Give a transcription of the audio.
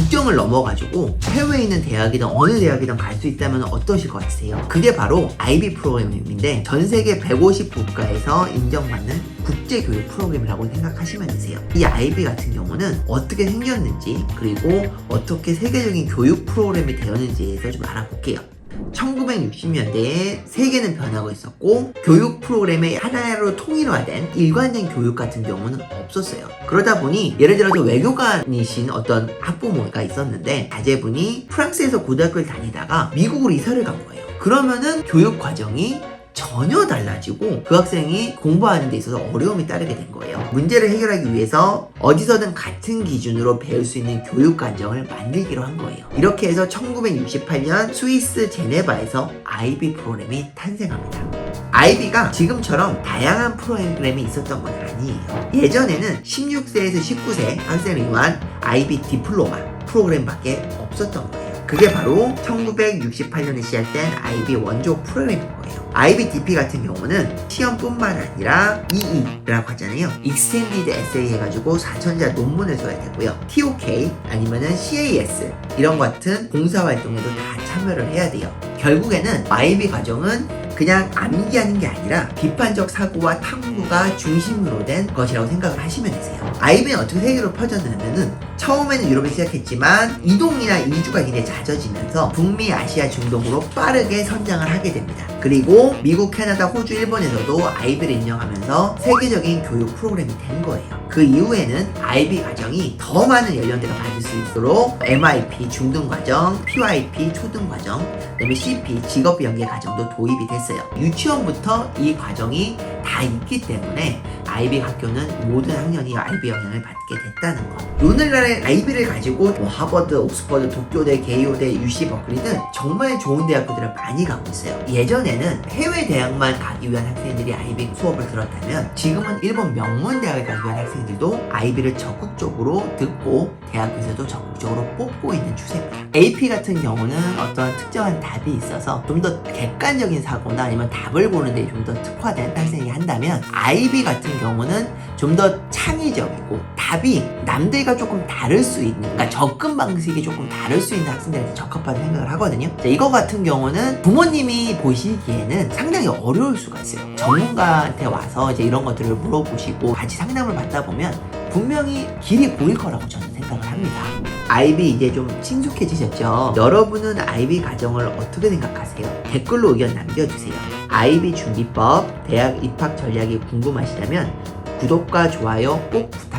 국경을 넘어가지고 해외에 있는 대학이든 어느 대학이든 갈 수 있다면 어떠실 것 같으세요? 그게 바로 IB 프로그램인데 전 세계 150 국가에서 인정받는 국제교육 프로그램이라고 생각하시면 되세요. 이 IB 같은 경우는 어떻게 생겼는지 그리고 어떻게 세계적인 교육 프로그램이 되었는지에 대해서 좀 알아볼게요. 1960년대에 세계는 변하고 있었고 교육 프로그램의 하나로 통일화된 일관된 교육 같은 경우는 없었어요. 그러다 보니 예를 들어서 외교관이신 어떤 학부모가 있었는데 자제분이 프랑스에서 고등학교를 다니다가 미국으로 이사를 간 거예요. 그러면은 교육 과정이 전혀 달라지고 그 학생이 공부하는 데 있어서 어려움이 따르게 된 거예요. 문제를 해결하기 위해서 어디서든 같은 기준으로 배울 수 있는 교육 과정을 만들기로 한 거예요. 이렇게 해서 1968년 스위스 제네바에서 IB 프로그램이 탄생합니다. IB가 지금처럼 다양한 프로그램이 있었던 건 아니에요. 예전에는 16세에서 19세 학생을 위한 IB 디플로마 프로그램밖에 없었던 거예요. 그게 바로 1968년에 시작된 IB 원조 프로그램인 거예요. IB DP 같은 경우는 시험뿐만 아니라 EE라고 하잖아요. Extended Essay 해가지고 4천자 논문을 써야 되고요. TOK 아니면은 CAS 이런 것 같은 봉사활동에도 다 참여를 해야 돼요. 결국에는 IB 과정은 그냥 암기하는 게 아니라 비판적 사고와 탐구가 중심으로 된 것이라고 생각을 하시면 되세요. IB는 어떻게 세계로 퍼졌냐면은 처음에는 유럽에 시작했지만 이동이나 이주가 굉장히 잦아지면서 북미, 아시아, 중동으로 빠르게 선장을 하게 됩니다. 그리고 미국, 캐나다, 호주, 일본에서도 IB를 인정하면서 세계적인 교육 프로그램이 된 거예요. 그 이후에는 IB 과정이 더 많은 연령대가 받을 수 있도록 MIP 중등 과정, PYP 초등 과정, 그다음에 CP 직업 연계 과정도 도입이 됐어요. 유치원부터 이 과정이 다 있기 때문에 IB 학교는 모든 학년이 IB 영향을 받게 됐다는 거. 오늘날의 IB를 가지고 뭐 하버드, 옥스퍼드, 도쿄대, 게이오대, UC 버클리 등 정말 좋은 대학교들을 많이 가고 있어요. 예전에는 해외 대학만 가기 위한 학생들이 IB 수업을 들었다면 지금은 일본 명문 대학을 가기 위한 학생들도 IB를 적극적으로 듣고 대학에서도 적극적으로 뽑고 있는 추세입니다. AP 같은 경우는 어떤 특정한 답이 있어서 좀 더 객관적인 사고나 아니면 답을 보는 데 좀 더 특화된 학생이 한다면 IB 같은 경우는 좀 더 창의적이고 답이 남들과 조금 다를 수 있는 그러니까 접근 방식이 조금 다를 수 있는 학생들한테 적합하다고 생각을 하거든요. 자, 이거 같은 경우는 부모님이 보시기에는 상당히 어려울 수가 있어요. 전문가한테 와서 이제 이런 것들을 물어보시고 같이 상담을 받다 보면 분명히 길이 보일 거라고 저는 생각을 합니다. IB 이제 좀 친숙해지셨죠? 여러분은 IB 과정을 어떻게 생각하세요? 댓글로 의견 남겨주세요. IB 준비법, 대학 입학 전략이 궁금하시다면 구독과 좋아요 꼭 부탁드립니다.